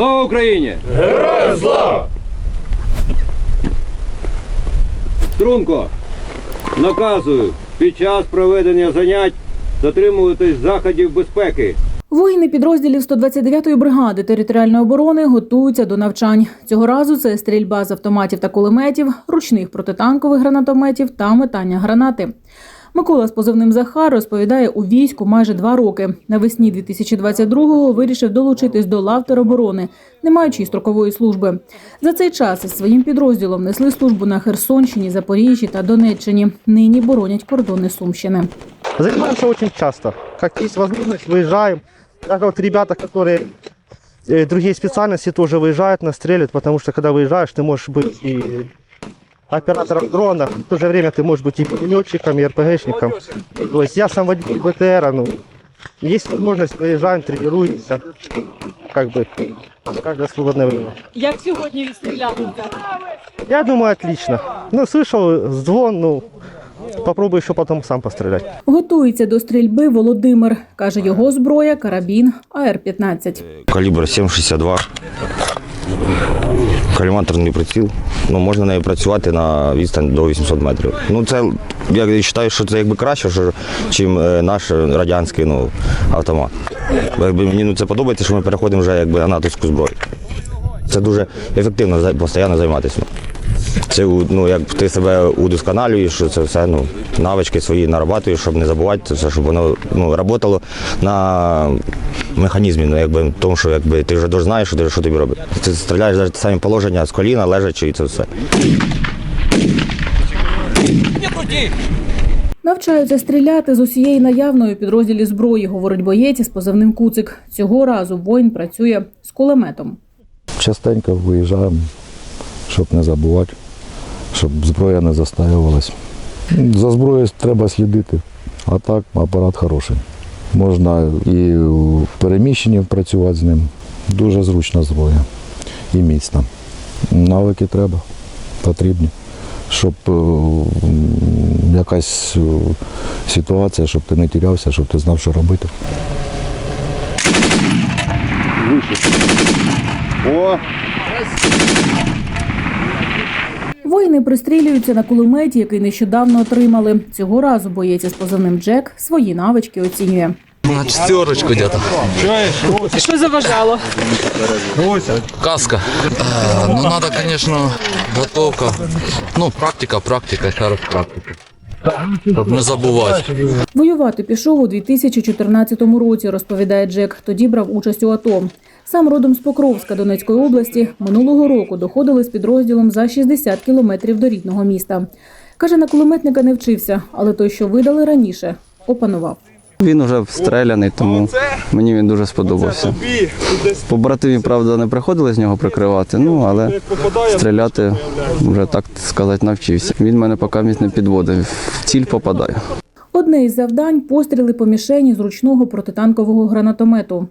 Слава Україні! Героям слава! Струнко, наказую під час проведення занять дотримуватись заходів безпеки. Воїни підрозділів 129-ї бригади територіальної оборони готуються до навчань. Цього разу це стрільба з автоматів та кулеметів, ручних протитанкових гранатометів та метання гранати. Микола з позивним Захар розповідає у війську майже два роки. Навесні 2022-го вирішив долучитись до лав тероборони, не маючи й строкової служби. За цей час із своїм підрозділом несли службу на Херсонщині, Запоріжжі та Донеччині. Нині боронять кордони Сумщини. Занимаемся очень часто. Как есть возможность, выезжаем. Даже вот ребята, которые э, другие специальности тоже выезжают, настреливают, потому что когда выезжаешь, ты можешь быть и оператором дрона, в то же время ты можешь быть и пулеметчиком, и РПГшником. То есть я сам водитель БТРа, ну, есть возможность, выезжаем, тренируемся, как бы, каждое свободное время. Як сьогодні відстріляли? Я думаю, отлично. Ну, слышал звон, ну, попробую еще потом сам пострелять. Готується до стрільби Володимир. Каже, його зброя карабін АР-15. Калібр 7,62. Каліматорний приціл. Ну, можна нею працювати на відстань до 800 метрів. Ну, це, я вважаю, що це якби краще, чим е, наш радянський ну, автомат. Якби мені ну, це подобається, що ми переходимо вже якби, на натовську зброю. Це дуже ефективно постійно займатися. Це ну, як ти себе удосконалюєш, що це все ну, навички свої нарабатуєш, щоб не забувати це щоб воно ну, працювало на механізмі, ну, якби, тому що якби, ти вже дуже знаєш, що, ти, що тобі робити. Ти стріляєш навіть самі положення з коліна, лежачи і це все. Навчаються стріляти з усієї наявної у підрозділі зброї, говорить боєць із позивним Куцик. Цього разу воїн працює з кулеметом. частенько виїжджаємо, щоб не забувати, щоб зброя не застаювалась. За зброєю треба слідити, а так апарат хороший. Можна і в переміщенні працювати з ним. Дуже зручна зброя і міцна. Навики треба, потрібні, щоб е, якась е, ситуація, щоб ти не тірявся, щоб ти знав, що робити. О, Воїни пристрілюються на кулеметі, який нещодавно отримали. Цього разу боєць із позивним Джек свої навички оцінює. На четверочку где-то. Що заважало? Каска. Э, ну, надо, конечно, готовка. Ну, практика, практика, еще раз практика. Щоб не забувати. Воювати пішов у 2014 році, розповідає Джек. Тоді брав участь у АТО. Сам родом з Покровська Донецької області минулого року доходили з підрозділом за 60 кілометрів до рідного міста. Каже, на кулеметника не вчився, але той, що видали раніше, опанував. Він вже встреляний, тому мені він дуже сподобався. Побратимі, правда, не приходили з нього прикривати, ну але стріляти вже так сказати навчився. Він мене поки міць не підводив. В ціль попадає. Одне із завдань постріли по мішені з ручного протитанкового гранатомету.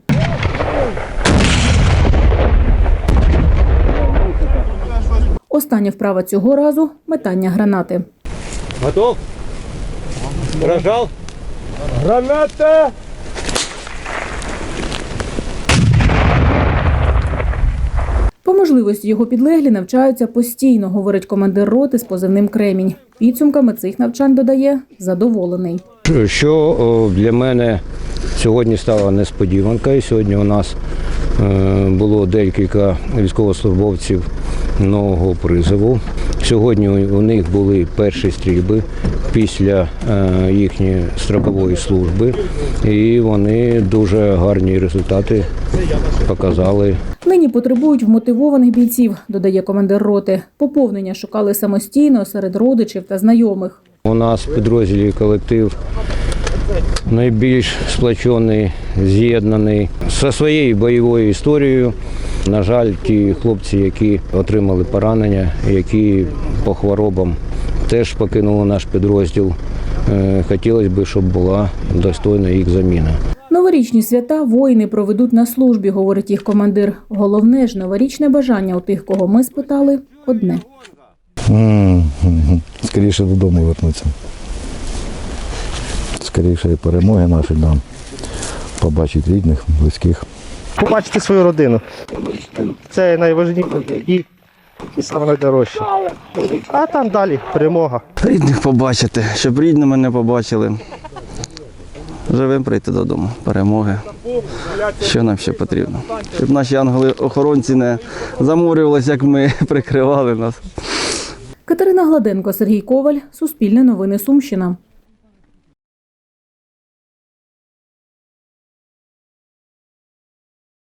Остання вправа цього разу метання гранати. готов? Рожал? По можливості його підлеглі навчаються постійно, говорить командир роти з позивним Кремінь. Підсумками цих навчань додає задоволений. Що для мене сьогодні стала несподіванкою. Сьогодні у нас е, було декілька військовослужбовців нового призову. Сьогодні у них були перші стрільби після е, їхньої строкової служби, і вони дуже гарні результати показали. Нині потребують вмотивованих бійців, додає командир роти. Поповнення шукали самостійно серед родичів та знайомих. У нас в підрозділі колектив найбільш сплачений, з'єднаний зі своєю бойовою історією. На жаль, ті хлопці, які отримали поранення, які по хворобам теж покинули наш підрозділ. Е, Хотілося б, щоб була достойна їх заміна. Новорічні свята воїни проведуть на службі, говорить їх командир. Головне ж новорічне бажання у тих, кого ми спитали, одне. Скоріше додому вернуться. Скоріше перемоги наші нам. Побачити рідних, близьких. побачити свою родину. Це найважливіше і, і саме найдорожче. А там далі перемога. Рідних побачити, щоб рідні мене побачили. Живим прийти додому. Перемоги. Що нам ще потрібно? Щоб наші ангели-охоронці не заморювалися, як ми прикривали нас. Катерина Гладенко, Сергій Коваль, Суспільне новини Сумщина.